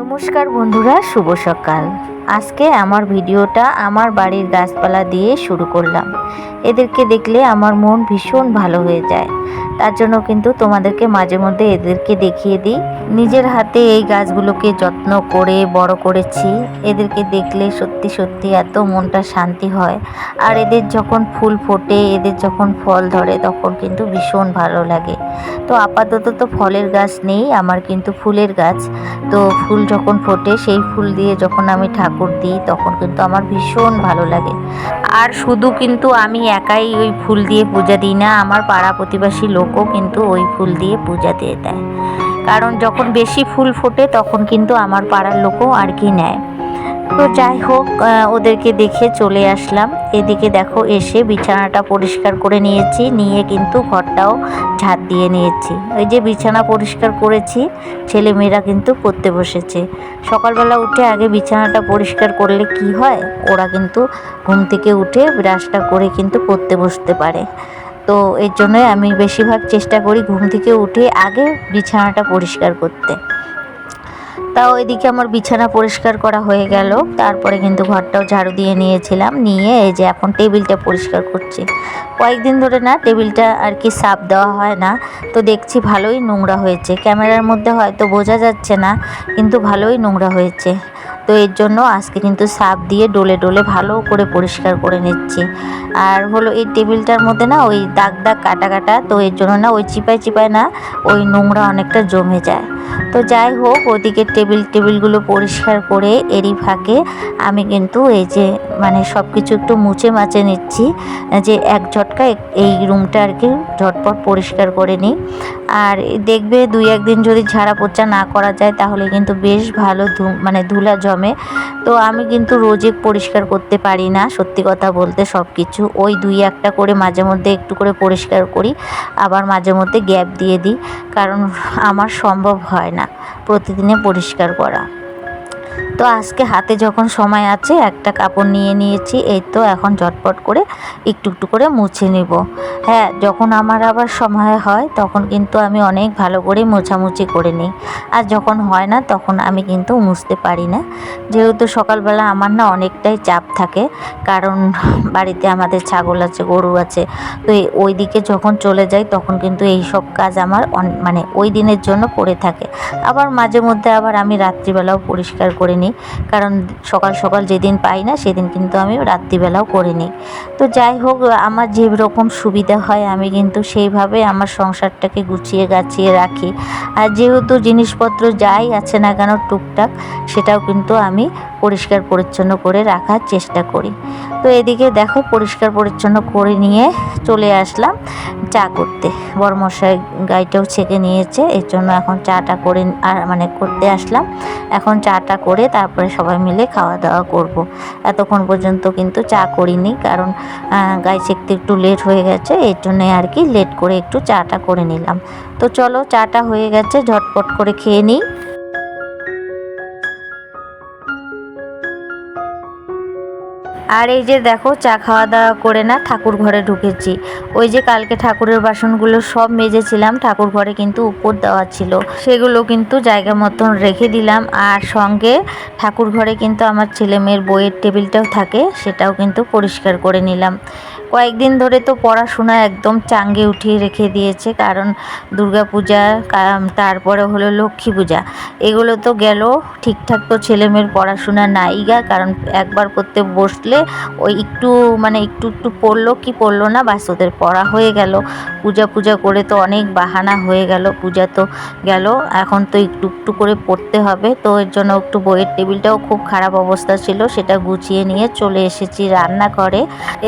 নমস্কার বন্ধুরা, শুভ সকাল। আজকে আমার ভিডিওটা আমার বাড়ির গাছপালা দিয়ে শুরু করলাম। এদেরকে দেখলে আমার মন ভীষণ ভালো হয়ে যায়। তার জন্য কিন্তু তোমাদেরকে মাঝে মধ্যে এদেরকে দেখিয়ে দিই। নিজের হাতে এই গাছগুলোকে যত্ন করে, বড় করেছি। এদেরকে দেখলে সত্যি সত্যি এত মনটা শান্তি হয়। আর এদের যখন ফুল ফোটে, এদের যখন ফল ধরে, তখন কিন্তু ভীষণ ভালো লাগে। তো আপাতত তো ফলের গাছ নেই, আমার কিন্তু ফুলের গাছ। তো ফুল যখন ফোটে, সেই ফুল দিয়ে যখন আমি ঠাকুর দিই, তখন কিন্তু আমার ভীষণ ভালো লাগে। আর শুধু কিন্তু আমি একাই ওই ফুল দিয়ে পূজা দিই না, আমার পাড়া প্রতিবেশী লোকও কিন্তু ওই ফুল দিয়ে পূজা দিয়ে দেয়। কারণ যখন বেশি ফুল ফোটে, তখন কিন্তু আমার পাড়ার লোকও আর কি নেয়। তো যাই হোক ওদেরকে দেখে চলে আসলাম। এদিকে দেখো এসে বিছানাটা পরিষ্কার করে নিয়েছি, নিয়ে কিন্তু ঘরটাও ঝাড় দিয়ে নিয়েছি। ওই যে বিছানা পরিষ্কার করেছি ছেলে মেয়েরা কিন্তু পড়তে বসেছে। সকালবেলা উঠে আগে বিছানাটা পরিষ্কার করলে কি হয়? ওরা কিন্তু ঘুম থেকে উঠে ব্রাশটা করে কিন্তু পড়তে বসতে পারে। তো এর জন্যই আমি বেশিরভাগ চেষ্টা করি ঘুম থেকে উঠে আগে বিছানাটা পরিষ্কার করতে। তাও এদিকে আমার বিছানা পরিষ্কার করা হয়ে গেল। তারপরে কিন্তু ঘরটাও ঝাড়ু দিয়ে নিয়েছিলাম। নিয়ে এই যে এখন টেবিলটা পরিষ্কার করছি। কয়েকদিন ধরে না টেবিলটা আর কি সাফ দেওয়া হয় না। তো দেখছি ভালোই নোংরা হয়েছে। ক্যামেরার মধ্যে হয়তো বোঝা যাচ্ছে না, কিন্তু ভালোই নোংরা হয়েছে। তো এর জন্য আজকে কিন্তু সাপ দিয়ে ডলে ডলে ভালো করে পরিষ্কার করে নিচ্ছি। আর হলো এই টেবিলটার মধ্যে না ওই দাগ দাগ কাটা কাটা, তো এর জন্য না ওই চিপায় চিপায় না ওই নোংরা অনেকটা জমে যায়। তো যাই হোক, ওদিকে টেবিল, টেবিলগুলো পরিষ্কার করে এরই ফাঁকে আমি কিন্তু এই যে মানে সব কিছু একটু মুছে মাছে নিচ্ছি, যে এক ঝটকা এই রুমটা আর কি ঝটপট পরিষ্কার করে নিই। আর দেখবে দুই একদিন যদি ঝাড়া পোছা না করা যায়, তাহলে কিন্তু বেশ ভালো মানে ধুলা জমে তো আমি কিন্তু রোজে পরিষ্কার করতে পারি না, সত্যি কথা বলতে সব কিছু ওই দুই একটা করে মাঝে মধ্যে একটু করে পরিষ্কার করি, আবার মাঝে মধ্যে গ্যাপ দিয়ে দিই, কারণ আমার সম্ভব হয় না প্রতিদিনে পরিষ্কার করা। তো আজকে হাতে যখন সময় আছে, একটা কাপড় নিয়ে নিয়েছি। এই তো এখন ঝটপট করে একটু একটু করে মুছে নিব। হ্যাঁ যখন আমার আবার সময় হয়, তখন কিন্তু আমি অনেক ভালো করে মোছামুছি করে নিই। আর যখন হয় না, তখন আমি কিন্তু মুছতে পারি না। যেহেতু সকালবেলা আমার না অনেকটাই চাপ থাকে, কারণ বাড়িতে আমাদের ছাগল আছে, গরু আছে, তো ওই দিকে যখন চলে যাই, তখন কিন্তু এই সব কাজ আমার মানে ওই দিনের জন্য পড়ে থাকে। আবার মাঝে মধ্যে আবার আমি রাত্রিবেলাও পরিষ্কার করে নিই কারণ সকাল সকাল যেদিন পাই না, সেদিন কিন্তু আমি রাত্রিবেলাও করে নিই তো যাই হোক, আমার যে রকম সুবিধা হয়, আমি কিন্তু সেইভাবে আমার সংসারটাকে গুছিয়ে গাছিয়ে রাখি। আর যেহেতু জিনিসপত্র যাই আছে না কেন টুকটাক, সেটাও কিন্তু আমি পরিষ্কার পরিচ্ছন্ন করে রাখার চেষ্টা করি। তো এদিকে দেখো পরিষ্কার পরিচ্ছন্ন করে নিয়ে চলে আসলাম চা করতে। বড়মশাই গাইটাও ছেঁকে নিয়েছে, এর জন্য এখন চাটা করে আর মানে করতে আসলাম। এখন চাটা করে তারপরে সবাই মিলে খাওয়া দাওয়া করব। এতক্ষণ পর্যন্ত কিন্তু চা করিনি কারণ গাই ছেঁকতে একটু লেট হয়ে গেছে, এর জন্যে আর কি লেট করে একটু চাটা করে নিলাম। তো চলো চাটা হয়ে গেছে, ঝটপট করে খেয়ে নিই। আর এই যে দেখো, চা খাওয়া দাওয়া করে না ঠাকুর ঘরে ঢুকেছি। ওই যে কালকে ঠাকুরের বাসনগুলো সব মেজেছিলাম, ঠাকুর ঘরে কিন্তু উপর দেওয়া ছিল। সেগুলো কিন্তু জায়গা মতন রেখে দিলাম। আর সঙ্গে ঠাকুর ঘরে কিন্তু আমার ছেলে মেয়ের বইয়ের টেবিলটাও থাকে, সেটাও কিন্তু পরিষ্কার করে নিলাম। কয়েকদিন ধরে তো পড়াশোনা একদম চাঙ্গে উঠিয়ে রেখে দিয়েছে, কারণ দুর্গা পূজা তারপরে হলো লক্ষ্মী পূজা। এগুলো তো গেল, ঠিকঠাক তো ছেলেমেয়ের পড়াশোনা নাই গা, কারণ একবার করতে বসলে ওই একটু মানে একটু একটু পড়ল কি পড়ল না, বাস ওদের পড়া হয়ে গেল। পূজা পূজা করে তো অনেক বাহানা হয়ে গেল, পূজা তো গেল, এখন তো একটু একটু করে পড়তে হবে, তো এর জন্য একটু বইয়ের টেবিলটাও খুব খারাপ অবস্থা ছিল, সেটা গুছিয়ে নিয়ে চলে এসেছি রান্নাঘরে।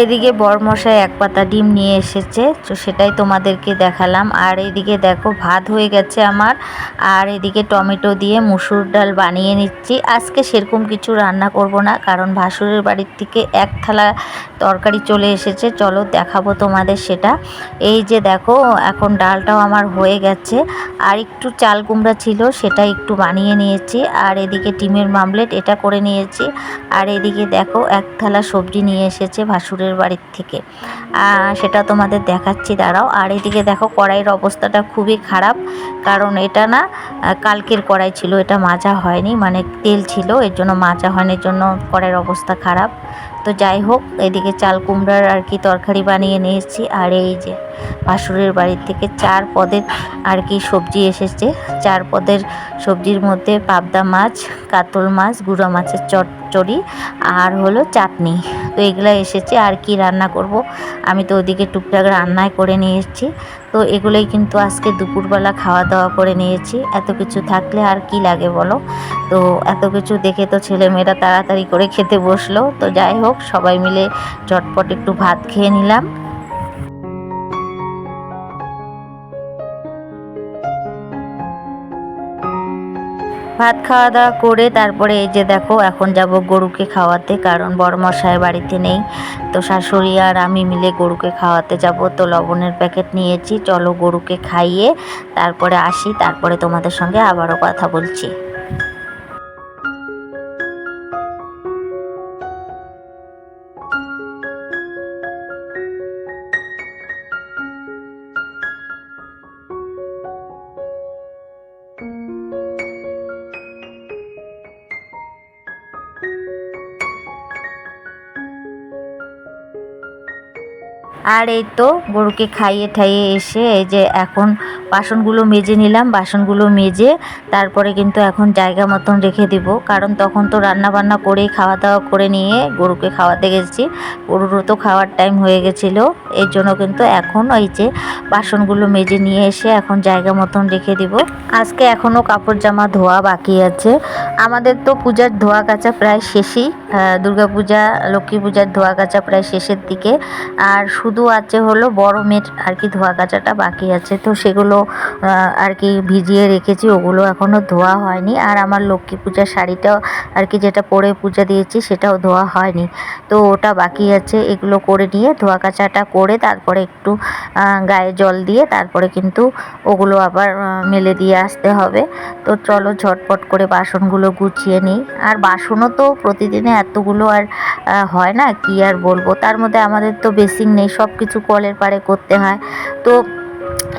এদিকে বরমশাই এক পাতা ডিম নিয়ে এসেছে, তো সেটাই তোমাদেরকে দেখালাম। আর এদিকে দেখো, ভাত হয়ে গেছে আমার। আর এদিকে টমেটো দিয়ে মুসুর ডাল বানিয়ে নিচ্ছি। আজকে সেরকম কিছু রান্না করব না, কারণ ভাসুরের বাড়ির থেকে এক থালা তরকারি চলে এসেছে। চলো দেখাবো তোমাদের সেটা। এই যে দেখো, এখন ডালটাও আমার হয়ে গেছে। আর একটু চাল কুমড়া ছিল, সেটা একটু বানিয়ে নিয়েছি। আর এদিকে ডিমের মামলেট, এটা করে নিয়েছি। আর এদিকে দেখো, এক থালা সবজি নিয়ে এসেছে ভাসুরের বাড়ির থেকে। থাকে সেটা তোমাদের দেখাচ্ছি, দাঁড়াও। আর এদিকে দেখো, কড়াইয়ের অবস্থাটা খুবই খারাপ, কারণ এটা না কালকের কড়াই ছিল, এটা মাজা হয়নি মানে তেল ছিল, এর জন্য মাজা হয়নি, এর জন্য কড়াইয়ের অবস্থা খারাপ। তো যাই হোক, এদিকে চাল কুমড়ার আর কি তরকারি বানিয়ে নিয়ে এসেছি। আর এই যে ভাসুরের বাড়ির থেকে চার পদের আর কি সবজি এসেছে। চার পদের সবজির মধ্যে পাবদা মাছ, কাতল মাছ, গুঁড়া মাছের চটচড়ি আর হলো চাটনি। তো এগুলো এসেছে, আর কি রান্না করব? আমি তো ওদিকে টুকটাক রান্নায় করে নিয়ে এসেছি। তো এগুলোই কিন্তু আজকে দুপুরবেলা খাওয়া দাওয়া করে নিয়েছি। এত কিছু থাকলে আর কি লাগে বলো? তো এত কিছু দেখে তো ছেলেমেয়েরা তাড়াতাড়ি করে খেতে বসল। তো যাই হোক, সবাই মিলে চটপট একটু ভাত খেয়ে নিলাম। ভাত খাওয়া দাওয়া করে তারপরে এই যে দেখো, এখন যাব গরুকে খাওয়াতে, কারণ বড় মশাই বাড়িতে নেই। তো শাশুড়ি আর আমি মিলে গরুকে খাওয়াতে যাব। তো লবণের প্যাকেট নিয়েছি। চলো গরুকে খাইয়ে তারপরে আসি, তারপরে তোমাদের সঙ্গে আবারও কথা বলছি। আর এই তো গরুকে খাইয়ে ঠাইয়ে এসে এই যে এখন বাসনগুলো মেজে নিলাম, বাসনগুলো মেজে তারপরে কিন্তু এখন জায়গা মতন রেখে দিব। কারণ তখন তো রান্না বান্না করে খাওয়া দাওয়া করে নিয়ে গরুকে খাওয়াতে গেছি। গরুরও তো খাওয়ার টাইম হয়ে গেছিল। এর জন্য কিন্তু এখন ওই যে বাসনগুলো মেজে নিয়ে এসে এখন জায়গা মতন রেখে দিব। আজকে এখনও কাপড় জামা ধোয়া বাকি আছে। আমাদের তো পূজার ধোয়া কাচা প্রায় শেষই দুর্গাপূজা, লক্ষ্মী পূজার ধোয়া কাচা প্রায় শেষের দিকে। আর শুধু আছে হলো বড় মেয়ের আর কি ধোয়া কাচাটা বাকি আছে। তো সেগুলো আর কি ভিজিয়ে রেখেছি, ওগুলো এখনও ধোয়া হয়নি। আর আমার লক্ষ্মী পূজার শাড়িটাও আর কি যেটা পরে পূজা দিয়েছি, সেটাও ধোয়া হয়নি। তো ওটা বাকি আছে, এগুলো করে নিয়ে ধোয়া কাচাটা করে তারপরে একটু গায়ে জল দিয়ে তারপরে কিন্তু ওগুলো আবার মেলে দিয়ে আসতে হবে। তো চলো ঝটপট করে বাসনগুলো গুছিয়ে নিই। আর বাসনও তো প্রতিদিনে এতগুলো আর হয় না, কি আর বলব? তার মধ্যে আমাদের তো বেসিং নেই সব কিছু কলের পাড়ে করতে হয়। তো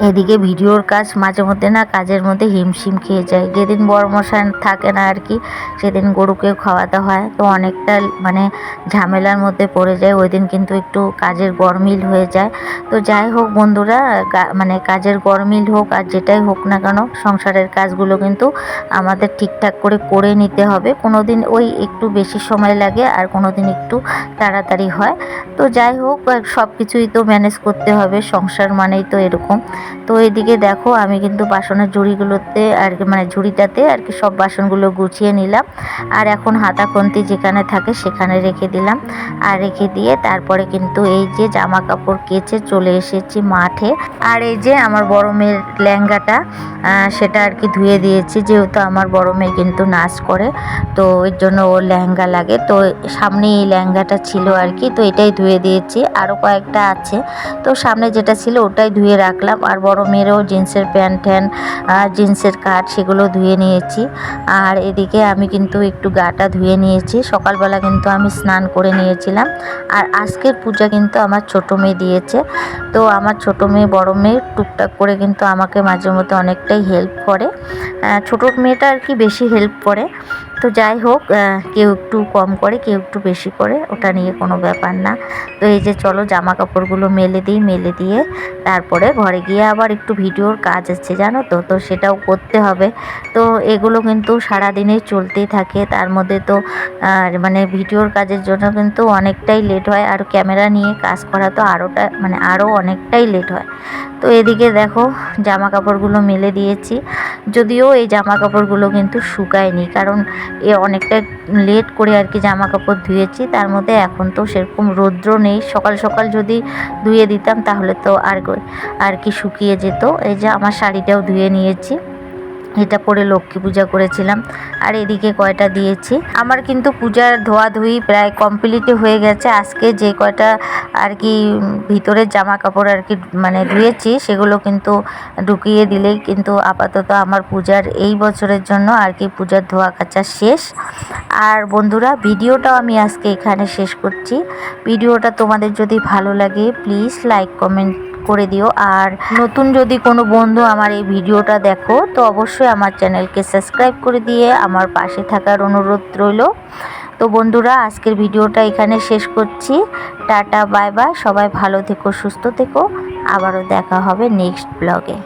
এদিকে ভিডিওর কাজ মাঝে মধ্যে না কাজের মধ্যে হিমশিম খেয়ে যায়। যেদিন বড় মশাই থাকে না আর কি সেদিন গরুকেও খাওয়াতে হয়। তো অনেকটা মানে ঝামেলার মধ্যে পড়ে যায়। ওই দিন কিন্তু একটু কাজের গরমিল হয়ে যায়। তো যাই হোক বন্ধুরা মানে কাজের গরমিল হোক আর যেটাই হোক না কেন, সংসারের কাজগুলো কিন্তু আমাদের ঠিকঠাক করে করে নিতে হবে। কোনো দিন ওই একটু বেশি সময় লাগে আর কোনো দিন একটু তাড়াতাড়ি হয়। তো যাই হোক সব কিছুই তো ম্যানেজ করতে হবে। সংসার মানেই তো এরকম। তো এদিকে দেখো, আমি কিন্তু বাসনের ঝুড়িগুলোতে আর কি মানে ঝুড়িটাতে আর কি সব বাসনগুলো গুছিয়ে নিলাম। আর এখন হাতা খুন্তি যেখানে থাকে সেখানে রেখে দিলাম। আর রেখে দিয়ে তারপরে কিন্তু এই যে জামা কাপড় কেচে চলে এসেছি মাঠে। আর এই যে আমার বড় মেয়ের লেহেঙ্গাটা সেটা আর কি ধুয়ে দিয়েছি, যেহেতু আমার বড় মেয়ে কিন্তু নাচ করে, তো এর জন্য ওর লেহেঙ্গা লাগে। তো সামনে এই লেহেঙ্গাটা ছিল আর কি, তো এটাই ধুয়ে দিয়েছি। আরও কয়েকটা আছে, তো সামনে যেটা ছিল ওটাই ধুয়ে রাখলাম। আর বড় মেয়েরও জিন্সের প্যান্ট ট্যান আর জিন্সের কাট সেগুলো ধুয়ে নিয়েছি। আর এদিকে আমি কিন্তু একটু গাটা ধুয়ে নিয়েছি। সকালবেলা কিন্তু আমি স্নান করে নিয়েছিলাম। আর আজকের পূজা কিন্তু আমার ছোটো মেয়ে দিয়েছে। তো আমার ছোটো মেয়ে, বড় মেয়ে টুকটাক করে কিন্তু আমাকে মাঝে মধ্যে অনেকটাই হেল্প করে। ছোটো মেয়েটা আর কি বেশি হেল্প করে। তো যাই হোক কেউ একটু কম করে, কেউ একটু বেশি করে, ওটা নিয়ে কোনো ব্যাপার না। তো এই যে চলো জামা কাপড়গুলো মেলে দিই, মেলে দিয়ে তারপরে ঘরে গিয়ে আবার একটু ভিডিওর কাজ আছে, জানো তো? তো সেটাও করতে হবে। তো এগুলো কিন্তু সারাদিনেই চলতেই থাকে। তার মধ্যে তো, আর মানে ভিডিওর কাজের জন্য কিন্তু অনেকটাই লেট হয়। আর ক্যামেরা নিয়ে কাজ করা তো আরোটা মানে আরও অনেকটাই লেট হয়। তো এদিকে দেখো জামা কাপড়গুলো মেলে দিয়েছি। যদিও এই জামা কাপড়গুলো কিন্তু শুকায়নি। কারণ এ অনেকটা লেট করে আর কি জামা কাপড় ধুয়েছি। তার মধ্যে এখন তো সেরকম রৌদ্র নেই। সকাল সকাল যদি ধুয়ে দিতাম তাহলে তো আর আর কি শুকিয়ে যেত। এই যে আমার শাড়িটাও ধুয়ে নিয়েছি। এটা পরে লক্ষ্মী পূজা করেছিলাম। আর এদিকে কয়টা দিয়েছি। আমার কিন্তু পূজার ধোয়াধুয়ি প্রায় কমপ্লিট হয়ে গেছে। আজকে যে কয়টা আর কি ভিতরের জামা কাপড় আর কি মানে ধুয়েছি, সেগুলো কিন্তু ঢুকিয়ে দিলেই কিন্তু আপাতত আমার পূজার এই বছরের জন্য আর কি পূজার ধোয়া কাচা শেষ। আর বন্ধুরা, ভিডিওটাও আমি আজকে এখানে শেষ করছি। ভিডিওটা তোমাদের যদি ভালো লাগে প্লিজ লাইক কমেন্ট করে দিও। আর নতুন যদি কোনো বন্ধু আমার এই ভিডিওটা দেখো, তো অবশ্যই আমার চ্যানেলকে সাবস্ক্রাইব করে দিয়ে আমার পাশে থাকার অনুরোধ রইল। তো বন্ধুরা, আজকের ভিডিওটা এখানে শেষ করছি। Ta-ta, bye bye. সবাই ভালো থেকো, সুস্থ থেকো। আবারও দেখা হবে নেক্সট ব্লগে।